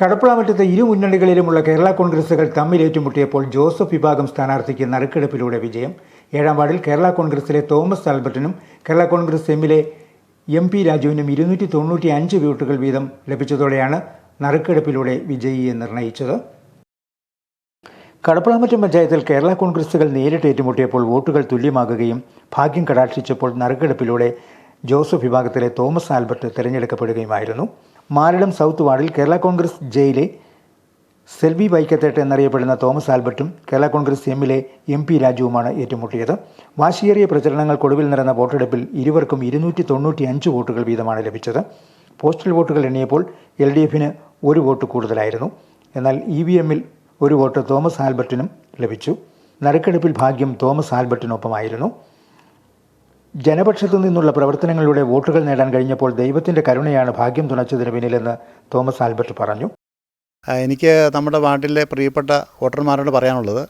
കടപ്പുളമറ്റത്തെ ഇരു മുന്നണികളിലുമുള്ള കേരള കോൺഗ്രസുകൾ തമ്മിൽ ഏറ്റുമുട്ടിയപ്പോൾ ജോസഫ് വിഭാഗം സ്ഥാനാർത്ഥിക്ക് നറുക്കെടുപ്പിലൂടെ വിജയം. ഏഴാം വാർഡിൽ കേരള കോൺഗ്രസിലെ തോമസ് ആൽബർട്ടിനും കേരള കോൺഗ്രസ് എമ്മിലെ എം പി രാജുവിനും ഇരുന്നൂറ്റി തൊണ്ണൂറ്റി അഞ്ച് വോട്ടുകൾ വീതം ലഭിച്ചതോടെയാണ് നറുക്കെടുപ്പിലൂടെ വിജയിയെ നിർണയിച്ചത്. കടപ്പളമറ്റം പഞ്ചായത്തിൽ കേരള കോൺഗ്രസുകൾ നേരിട്ട് ഏറ്റുമുട്ടിയപ്പോൾ വോട്ടുകൾ തുല്യമാകുകയും ഭാഗ്യം കടാക്ഷിച്ചപ്പോൾ നറുക്കെടുപ്പിലൂടെ ജോസഫ് വിഭാഗത്തിലെ തോമസ് ആൽബർട്ട് തിരഞ്ഞെടുക്കപ്പെടുകയുമായിരുന്നു. മാരടം സൗത്ത് വാർഡിൽ കേരള കോൺഗ്രസ് ജയിലെ സെൽവി വൈക്കത്തേട്ട് എന്നറിയപ്പെടുന്ന തോമസ് ആൽബർട്ടും കേരള കോൺഗ്രസ് എമ്മിലെ എം പി രാജുവുമാണ് ഏറ്റുമുട്ടിയത്. വാശിയേറിയ പ്രചരണങ്ങൾക്കൊടുവിൽ നടന്ന വോട്ടെടുപ്പിൽ ഇരുവർക്കും ഇരുന്നൂറ്റി തൊണ്ണൂറ്റി അഞ്ച് വോട്ടുകൾ വീതമാണ് ലഭിച്ചത്. പോസ്റ്റൽ വോട്ടുകൾ എണ്ണിയപ്പോൾ എൽ ഡി എഫിന് ഒരു വോട്ട് കൂടുതലായിരുന്നു. എന്നാൽ ഇ വി എമ്മിൽ ഒരു വോട്ട് തോമസ് ആൽബർട്ടിനും ലഭിച്ചു. നറുക്കെടുപ്പിൽ ഭാഗ്യം തോമസ് ആൽബർട്ടിനൊപ്പമായിരുന്നു. ജനപക്ഷത്തു നിന്നുള്ള പ്രവർത്തനങ്ങളിലൂടെ വോട്ടുകൾ നേടാൻ കഴിഞ്ഞപ്പോൾ ദൈവത്തിന്റെ കരുണയാണ് ഭാഗ്യം തുണച്ചതിന് പിന്നിലെന്ന് തോമസ് ആൽബർട്ട് പറഞ്ഞു. എനിക്ക് നമ്മുടെ വാർഡിലെ പ്രിയപ്പെട്ട വോട്ടർമാരോട് പറയാനുള്ളത്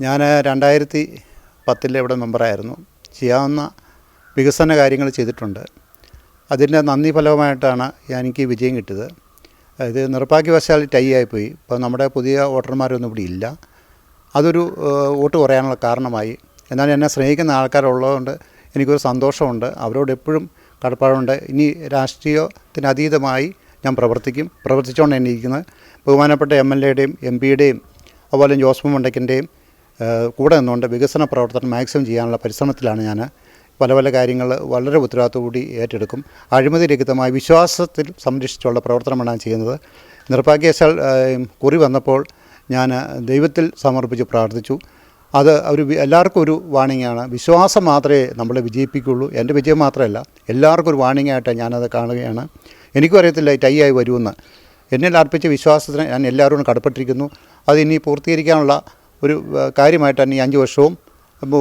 ഞാൻ രണ്ടായിരത്തി പത്തിലെ ഇവിടെ മെമ്പറായിരുന്നു. ചെയ്യാവുന്ന വികസന കാര്യങ്ങൾ ചെയ്തിട്ടുണ്ട്. അതിന്റെ നന്ദി ഫലമായിട്ടാണ് എനിക്ക് വിജയം കിട്ടിയത്. ഇത് നിർഭാഗ്യവശാൽ ടൈ ആയിപ്പോയി ഇപ്പോൾ നമ്മുടെ പുതിയ വോട്ടർമാരൊന്നും ഇവിടെ ഇല്ല. അതൊരു വോട്ട് കുറയാനുള്ള കാരണമായി എന്നാൽ എന്നെ സ്നേഹിക്കുന്ന ആൾക്കാരുള്ളതുകൊണ്ട് എനിക്കൊരു സന്തോഷമുണ്ട്. അവരോട് എപ്പോഴും കടപ്പാടുണ്ട്. ഇനി രാഷ്ട്രീയത്തിനതീതമായി ഞാൻ പ്രവർത്തിക്കും. പ്രവർത്തിച്ചുകൊണ്ട് തന്നെ ഇരിക്കുന്നത്. ബഹുമാനപ്പെട്ട എം എൽ എയുടെയും എം പിയുടെയും അതുപോലെ ജോസഫ് മുണ്ടയ്ക്കിന്റെയും കൂടെ നിന്നുകൊണ്ട് വികസന പ്രവർത്തനം മാക്സിമം ചെയ്യാനുള്ള പരിശ്രമത്തിലാണ് ഞാൻ. പല പല കാര്യങ്ങൾ വളരെ ഉത്തരവാദിത്തോടുകൂടി ഏറ്റെടുക്കും. അഴിമതി രഹിതമായ വിശ്വാസത്തിൽ സംരക്ഷിച്ചുള്ള പ്രവർത്തനമാണ് ഞാൻ ചെയ്യുന്നത്. നിർഭാഗ്യവശാൽ കുറി വന്നപ്പോൾ ഞാൻ ദൈവത്തിൽ സമർപ്പിച്ച് പ്രാർത്ഥിച്ചു. അത് ഒരു എല്ലാവർക്കും ഒരു വാണിംഗാണ് വിശ്വാസം മാത്രമേ നമ്മളെ വിജയിപ്പിക്കുള്ളൂ എന്റെ വിജയം മാത്രമല്ല എല്ലാവർക്കും ഒരു വാണിംഗ് ആയിട്ട് ഞാനത് കാണുകയാണ്. എനിക്കും അറിയത്തില്ല ടൈ ആയി വരുമെന്ന്. എന്നിൽ അർപ്പിച്ച വിശ്വാസത്തിന് ഞാൻ എല്ലാവരോടും കടപ്പെട്ടിരിക്കുന്നു. അത് ഇനി പൂർത്തീകരിക്കാനുള്ള ഒരു കാര്യമായിട്ടാണ് ഈ അഞ്ച് വർഷവും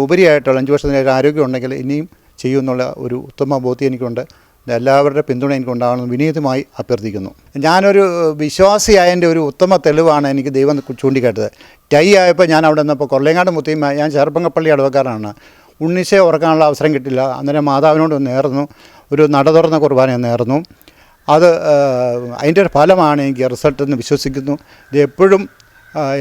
ഉപരിയായിട്ടുള്ള അഞ്ച് വർഷത്തിന് ഒരു ആരോഗ്യം ഉണ്ടെങ്കിൽ ഇനിയും ചെയ്യുമെന്നുള്ള ഒരു ഉത്തമ ബോധ്യം എനിക്കുണ്ട്. എല്ലാവരുടെ പിന്തുണ എനിക്ക് എനിക്കുണ്ടാകണമെന്ന് വിനീതമായി അഭ്യർത്ഥിക്കുന്നു. ഞാനൊരു വിശ്വാസിയായതിന്റെ ഒരു ഉത്തമ തെളിവാണ് എനിക്ക് ദൈവം ചൂണ്ടിക്കാട്ടത് ടൈ ആയപ്പോൾ ഞാൻ അവിടെ നിന്നപ്പോൾ കൊല്ലങ്ങാട് മുത്തിയും ഞാൻ ചെറുപ്പങ്ങപ്പള്ളി അടവക്കാരാണ് ഉണ്ണിശയെ ഉറക്കാനുള്ള അവസരം കിട്ടില്ല. അന്നേരം മാതാവിനോട് നേർന്നു. ഒരു നട തുറന്ന കുർബാന നേർന്നു. അത് അതിന്റെ ഒരു ഫലമാണ് എനിക്ക് റിസൾട്ട് എന്ന് വിശ്വസിക്കുന്നു. ഇത് എപ്പോഴും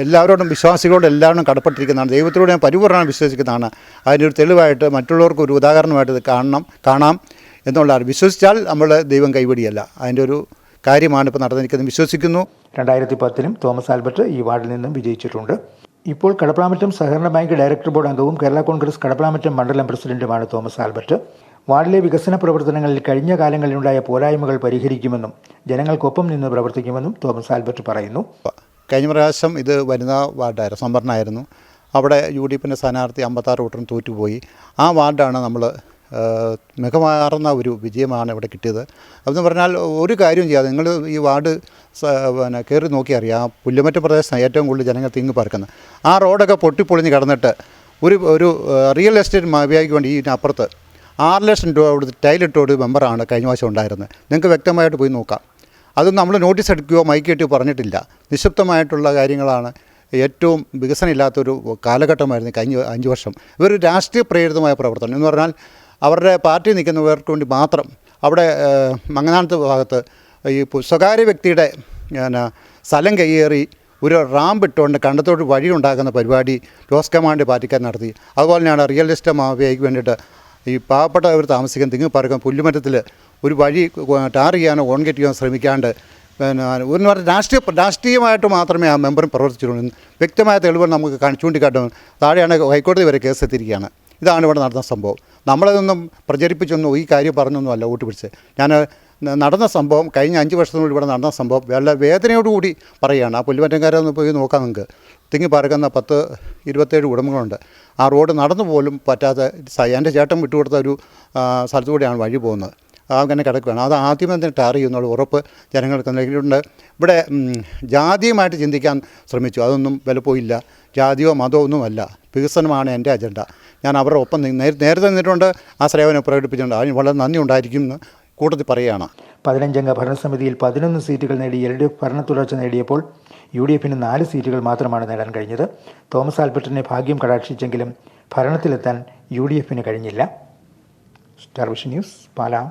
എല്ലാവരോടും വിശ്വാസികളോട് എല്ലാവരും കടപ്പെട്ടിരിക്കുന്നതാണ്. ദൈവത്തിലൂടെ ഞാൻ പരിപൂർണമായി വിശ്വസിക്കുന്നതാണ്. അതിന്റെ ഒരു തെളിവായിട്ട് മറ്റുള്ളവർക്ക് ഒരു ഉദാഹരണമായിട്ട് ഇത് കാണണം കാണാം. എന്നുള്ളതാണ്. വിശ്വസിച്ചാൽ നമ്മൾ ദൈവം കൈവടിയല്ല. അതിന്റെ ഒരു കാര്യമാണ് ഇപ്പോൾ നടന്നിരിക്കുന്നത് വിശ്വസിക്കുന്നു. രണ്ടായിരത്തി പത്തിലും തോമസ് ആൽബർട്ട് ഈ വാർഡിൽ നിന്നും വിജയിച്ചിട്ടുണ്ട്. ഇപ്പോൾ കടപ്പളാമറ്റം സഹകരണ ബാങ്ക് ഡയറക്ടർ ബോർഡ് അംഗവും കേരള കോൺഗ്രസ് കടപ്പളാമറ്റം മണ്ഡലം പ്രസിഡന്റുമാണ് തോമസ് ആൽബർട്ട്. വാർഡിലെ വികസന പ്രവർത്തനങ്ങളിൽ കഴിഞ്ഞ കാലങ്ങളിലുണ്ടായ പോരായ്മകൾ പരിഹരിക്കുമെന്നും ജനങ്ങൾക്കൊപ്പം നിന്ന് പ്രവർത്തിക്കുമെന്നും തോമസ് ആൽബർട്ട് പറയുന്നു. കഴിഞ്ഞ പ്രാവശ്യം ഇത് വനിതാ വാർഡായിരുന്നു. സംവരണമായിരുന്നു. അവിടെ യു ഡി എഫിന്റെ സ്ഥാനാർത്ഥി അമ്പത്താറ് വോട്ടറും തോറ്റുപോയി. ആ വാർഡാണ് നമ്മൾ മികമാർന്ന ഒരു വിജയമാണ് ഇവിടെ കിട്ടിയത്. അതെന്ന് പറഞ്ഞാൽ ഒരു കാര്യം ചെയ്യാതെ നിങ്ങൾ ഈ വാർഡ് പിന്നെ കയറി നോക്കിയറിയാം ആ പുല്ലുമറ്റ പ്രദേശത്താണ് ഏറ്റവും കൂടുതൽ ജനങ്ങൾ തിങ്ങി പറക്കുന്നത് ആ റോഡൊക്കെ പൊട്ടിപ്പൊളിഞ്ഞ് കിടന്നിട്ട് ഒരു ഒരു റിയൽ എസ്റ്റേറ്റ് മാവിയായിക്ക് വേണ്ടി ഇതിനപ്പുറത്ത് ആറ് ലക്ഷം രൂപ അവിടുത്തെ ടൈലിട്ട് ഒരു മെമ്പറാണ് കഴിഞ്ഞ വർഷം ഉണ്ടായിരുന്നത്. നിങ്ങൾക്ക് വ്യക്തമായിട്ട് പോയി നോക്കാം. അത് നമ്മൾ നോട്ടീസ് എടുക്കുകയോ മൈക്ക് കെട്ടിയോ പറഞ്ഞിട്ടില്ല. നിശബ്ദമായിട്ടുള്ള കാര്യങ്ങളാണ് ഏറ്റവും വികസനമില്ലാത്തൊരു കാലഘട്ടമായിരുന്നു കഴിഞ്ഞ അഞ്ച് വർഷം. ഇവർ രാഷ്ട്രീയ പ്രേരിതമായ പ്രവർത്തനം. എന്ന് പറഞ്ഞാൽ അവരുടെ പാർട്ടി നിൽക്കുന്നവർക്ക് വേണ്ടി മാത്രം അവിടെ മങ്ങനാനത്ത് ഭാഗത്ത് ഈ സ്വകാര്യ വ്യക്തിയുടെ പിന്നെ സ്ഥലം കയ്യേറി ഒരു റാമ്പ് ഇട്ടുകൊണ്ട് കണ്ടത്തോട്ട് വഴി ഉണ്ടാക്കുന്ന പരിപാടി ജോസ് കമാൻഡ് പാർട്ടിക്കാർ നടത്തി. അതുപോലെ തന്നെയാണ് റിയൽ എസ്റ്റേറ്റ് മാഫിയയ്ക്ക് വേണ്ടിയിട്ട് ഈ പാവപ്പെട്ടവർ താമസിക്കുന്ന തിങ്ങിപ്പറക്കം പുല്ലുമറ്റത്തിൽ ഒരു വഴി ടാർ ചെയ്യാനോ ഓൺഗേറ്റ് ചെയ്യാനോ ശ്രമിക്കാണ്ട് പിന്നെ എന്ന് പറഞ്ഞാൽ രാഷ്ട്രീയ രാഷ്ട്രീയമായിട്ട് മാത്രമേ ആ മെമ്പറും പ്രവർത്തിച്ചിട്ടുള്ളൂ. വ്യക്തമായ തെളിവ് നമുക്ക് ചൂണ്ടിക്കാട്ടും താഴെയാണ് ഹൈക്കോടതി വരെ കേസ് എത്തിയിരിക്കുകയാണ്. ഇതാണ് ഇവിടെ നടന്ന സംഭവം. നമ്മളതൊന്നും പ്രചരിപ്പിച്ചൊന്നും ഈ കാര്യം പറഞ്ഞൊന്നും അല്ല വോട്ട് പിടിച്ച്. ഞാൻ നടന്ന സംഭവം കഴിഞ്ഞ അഞ്ച് വർഷത്തിനുള്ളിൽ ഇവിടെ നടന്ന സംഭവം വളരെ വേദനയോടുകൂടി പറയുകയാണ് ആ പുല്ലുമറ്റംകാരെ ഒന്ന് പോയി നോക്കാം നിങ്ങൾക്ക്. തിങ്ങി പറക്കുന്ന പത്ത് ഇരുപത്തേഴ് കുടുംബങ്ങളുണ്ട് ആ റോഡ് നടന്നു പോലും പറ്റാത്ത എന്റെ ചേട്ടൻ വിട്ടുകൊടുത്ത ഒരു സ്ഥലത്തുകൂടിയാണ് സ്ഥലത്തു കൂടിയാണ് വഴി പോകുന്നത്. അങ്ങനെ കിടക്കുകയാണ് അത് ആദ്യമേ തന്നെ ടാർ ചെയ്യുന്നുള്ള ഉറപ്പ് ജനങ്ങൾക്ക് നൽകിയിട്ടുണ്ട്. ഇവിടെ ജാതിയുമായിട്ട് ചിന്തിക്കാൻ ശ്രമിച്ചു. അതൊന്നും വിലപ്പോയില്ല. ജാതിയോ മതമോ ഒന്നുമല്ല. വികസനമാണ് എന്റെ അജണ്ട. ഞാൻ അവരുടെ ഒപ്പം നേരത്തെ നിന്നിട്ടുണ്ട് ആ സേവനം പ്രകടിപ്പിച്ചിട്ടുണ്ട്. അതിന് വളരെ നന്ദി ഉണ്ടായിരിക്കും എന്ന് കൂട്ടത്തിൽ പറയുകയാണ്. പതിനഞ്ചംഗ ഭരണസമിതിയിൽ പതിനൊന്ന് സീറ്റുകൾ നേടി എൽ ഡി എഫ് ഭരണത്തുടർച്ച നേടിയപ്പോൾ യു ഡി എഫിന് നാല് സീറ്റുകൾ മാത്രമാണ് നേടാൻ കഴിഞ്ഞത്. തോമസ് ആൽബർട്ടിനെ ഭാഗ്യം കടാക്ഷിച്ചെങ്കിലും ഭരണത്തിലെത്താൻ യു ഡി എഫിന് കഴിഞ്ഞില്ല. Star vision news Pala.